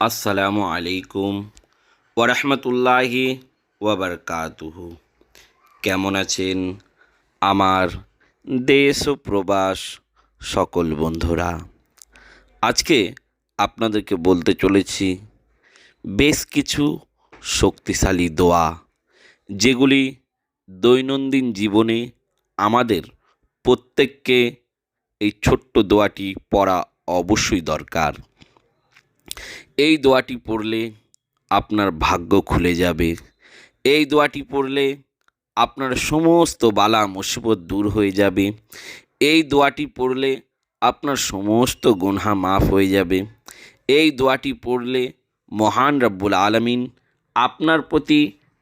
আসসালামু আলাইকুম ওরহমতুল্লাহি ওয়াবারকাতুহু কেমন আছেন আমার দেশ ও প্রবাস সকল বন্ধুরা? আজকে আপনাদেরকে বলতে চলেছি বেশ কিছু শক্তিশালী দোয়া, যেগুলি দৈনন্দিন জীবনে আমাদের প্রত্যেককে এই ছোট্ট দোয়াটি পড়া অবশ্যই দরকার। এই দোয়াটি পড়লে আপনার ভাগ্য খুলে যাবে। এই দোয়াটি পড়লে আপনার সমস্ত বালা মুসিবত দূর হয়ে যাবে। এই দোয়াটি পড়লে আপনার সমস্ত গুনহা মাফ হয়ে যাবে। এই দোয়াটি পড়লে মহান রব্বুল আলমিন আপনার প্রতি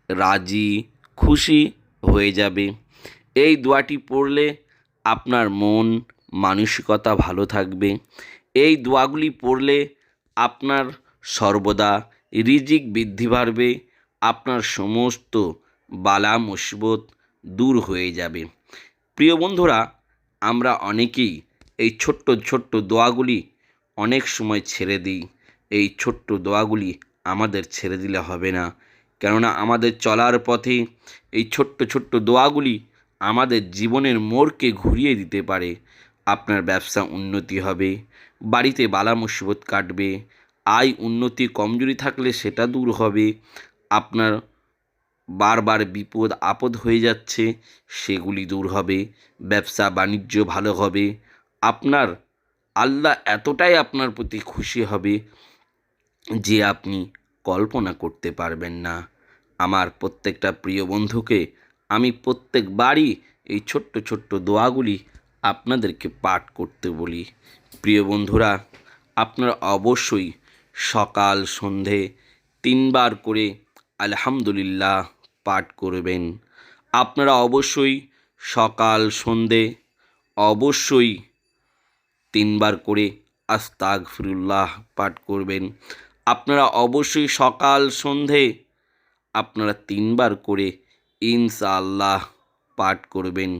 রাজি, খুশি হয়ে যাবে। এই দোয়াটি পড়লে আপনার মন, মানসিকতা ভালো থাকবে। এই দোয়াগুলি পড়লে আপনার সর্বদা রিজিক বৃদ্ধি বাড়বে, আপনার সমস্ত বালা মুসিবত দূর হয়ে যাবে। প্রিয় বন্ধুরা, আমরা অনেকেই এই ছোট্ট ছোট্ট দোয়াগুলি অনেক সময় ছেড়ে দিই। এই ছোট্ট দোয়াগুলি আমাদের ছেড়ে দিলে হবে না। কেননা আমাদের চলার পথে এই ছোট্ট ছোট্ট দোয়াগুলি আমাদের জীবনের মোড়কে ঘুরিয়ে দিতে পারে। আপনার ব্যবসা উন্নতি হবে, বাড়িতে বালা মুসিবত কাটবে, আয় উন্নতি কমজোরি থাকলে সেটা দূর হবে, আপনার বারবার বিপদ, আপদ হয়ে যাচ্ছে, সেগুলি দূর হবে, ব্যবসা বাণিজ্য ভালো হবে, আপনার আল্লাহ এতটাই আপনার প্রতি খুশি হবে যে আপনি কল্পনা করতে পারবেন না। আমার প্রত্যেকটা প্রিয় বন্ধুকে আমি প্রত্যেকবারই এই ছোট্ট ছোট্ট দোয়াগুলি আপনাদেরকে পাঠ করতে বলি। প্রিয় বন্ধুরা, আপনারা অবশ্যই সকাল, সন্ধে তিনবার করে আলহামদুলিল্লাহ পাঠ করবেন। আপনারা অবশ্যই সকাল, সন্ধে অবশ্যই তিনবার করে আস্তাক ফিরুল্লাহ পাঠ করবেন। আপনারা অবশ্যই সকাল, সন্ধে আপনারা তিনবার করে ইনশাআল্লাহ পাঠ করবেন।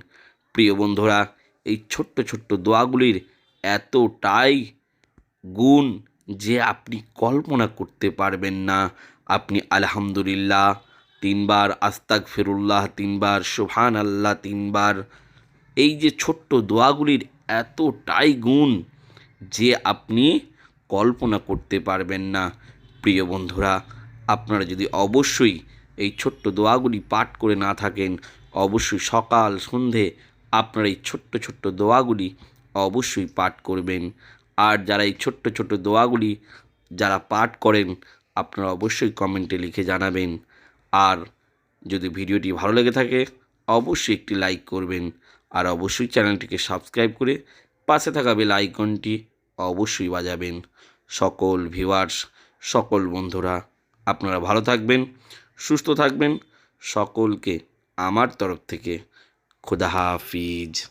প্রিয় বন্ধুরা, এই ছোট্ট ছোট্ট দোয়াগুলির এতটাই গুণ যে আপনি কল্পনা করতে পারবেন না। আপনি আলহামদুলিল্লাহ তিনবার আস্তাক ফিরুল্লাহ তিনবার সুবহান আল্লাহ তিনবার। এই যে ছোট্ট দোয়াগুলির এতটাই গুণ যে আপনি কল্পনা করতে পারবেন না। প্রিয় বন্ধুরা, আপনারা যদি অবশ্যই এই ছোট্ট দোয়াগুলি পাঠ করে না থাকেন, অবশ্যই সকাল, সন্ধে আপনারা এই ছোট্ট ছোট্ট দোয়াগুলি অবশ্যই পাঠ করবেন। আর যারা এই ছোট্ট ছোট্ট দোয়াগুলি যারা পাঠ করেন, আপনারা অবশ্যই কমেন্টে লিখে জানাবেন। আর যদি ভিডিওটি ভালো লেগে থাকে, অবশ্যই একটি লাইক করবেন। আর অবশ্যই চ্যানেলটিকে সাবস্ক্রাইব করে পাশে থাকা বেল আইকনটি অবশ্যই বাজাবেন। সকল ভিউয়ার্স সকল বন্ধুরা, আপনারা ভালো থাকবেন, সুস্থ থাকবেন। সকলকে আমার তরফ থেকে খুদা হাফিজ।